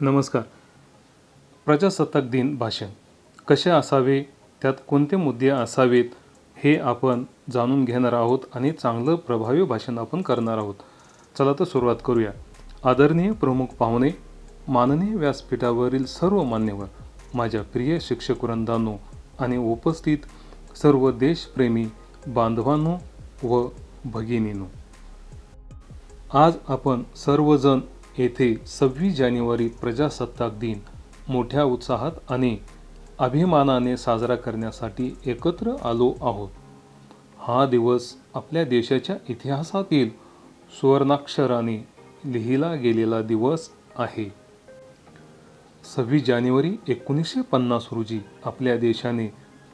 नमस्कार. प्रजासत्ताक दिन भाषण. कसे असावे? त्यात कोणते मुद्दे असावेत? हे आपण जाणून घेणार आहोत आणि चांगलं प्रभावी भाषण आपण करणार आहोत. चला तर सुरुवात करूया. आदरणीय प्रमुख पाहुणे माननीय व्यासपीठावरील सर्व मान्यवर माझ्या प्रिय शिक्षक वृंदांनो आणि उपस्थित सर्व देशप्रेमी बांधवांनो व भगिनींनो. आज आपण सर्वजण येथे सव्वीस जानेवारी प्रजासत्ताक दिन. मोठ्या उत्साहात आणि अभिमानाने साजरा करण्यासाठी एकत्र आलो आहोत. हा दिवस आपल्या देशाच्या इतिहासातील सुवर्णाक्षराने लिहिला गेलेला दिवस आहे. सव्वीस जानेवारी एकोणीसशे पन्नास रोजी आपल्या देशाने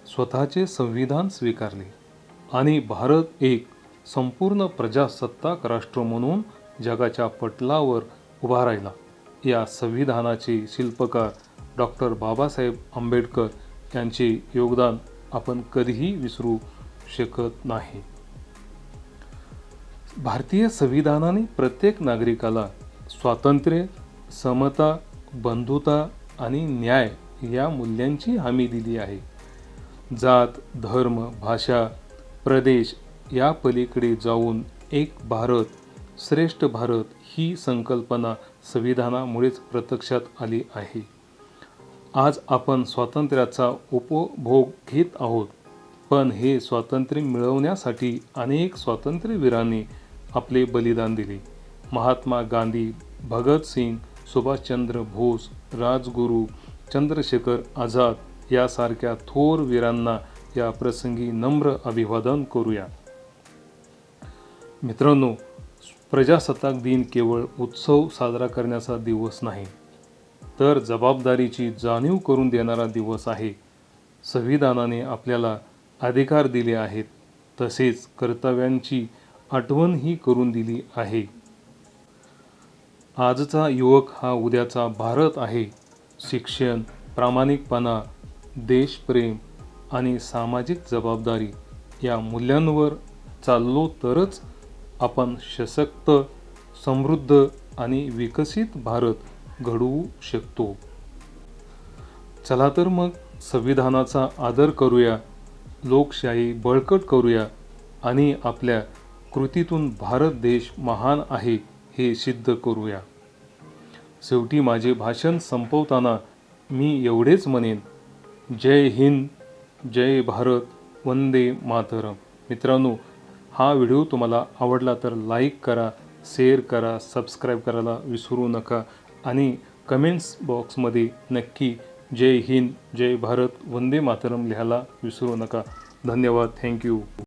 स्वतःचे संविधान स्वीकारले आणि भारत एक संपूर्ण प्रजासत्ताक राष्ट्र म्हणून जगाच्या पटलावर उभा राहिला. या संविधानाचे शिल्पकार डॉक्टर बाबासाहेब आंबेडकर यांचे योगदान आपण कधीही विसरू शकत नाही. भारतीय संविधानाने प्रत्येक नागरिकाला स्वातंत्र्य समता बंधुता आणि न्याय या मूल्यांची हमी दिली आहे. जात धर्म भाषा प्रदेश या पलीकडे जाऊन एक भारत श्रेष्ठ भारत ही संकल्पना संविधानामुळेच प्रत्यक्षात आली आहे. आज आपण स्वातंत्र्याचा उपभोग घेत आहोत पण हे स्वातंत्र्य मिळवण्यासाठी अनेक स्वातंत्र्यवीरांनी आपले बलिदान दिले. महात्मा गांधी भगतसिंग सुभाषचंद्र बोस राजगुरू चंद्रशेखर आझाद यासारख्या थोर वीरांना या प्रसंगी नम्र अभिवादन करूया. मित्रांनो प्रजासत्ताक दिन केवळ उत्सव साजरा करण्याचा दिवस नाही तर जबाबदारीची जाणीव करून देणारा दिवस आहे. संविधानाने आपल्याला अधिकार दिले आहेत तसेच कर्तव्यांची आठवणही करून दिली आहे. आजचा युवक हा उद्याचा भारत आहे. शिक्षण प्रामाणिकपणा देशप्रेम आणि सामाजिक जबाबदारी या मूल्यांवर चाललो तरच आपण सशक्त समृद्ध आणि विकसित भारत घडवू शकतो. चला तर मग संविधानाचा आदर करूया लोकशाही बळकट करूया आणि आपल्या कृतीतून भारत देश महान आहे हे सिद्ध करूया. शेवटी माझे भाषण संपवताना मी एवढेच म्हणेन जय हिंद जय भारत वंदे मातरम. मित्रांनो हा व्हिडिओ तुम्हाला आवडला तर लाईक करा शेअर करा सबस्क्राईब करायला विसरू नका आणि कमेंट्स बॉक्समध्ये नक्की जय हिंद जय भारत वंदे मातरम लिहायला विसरू नका. धन्यवाद. थँक्यू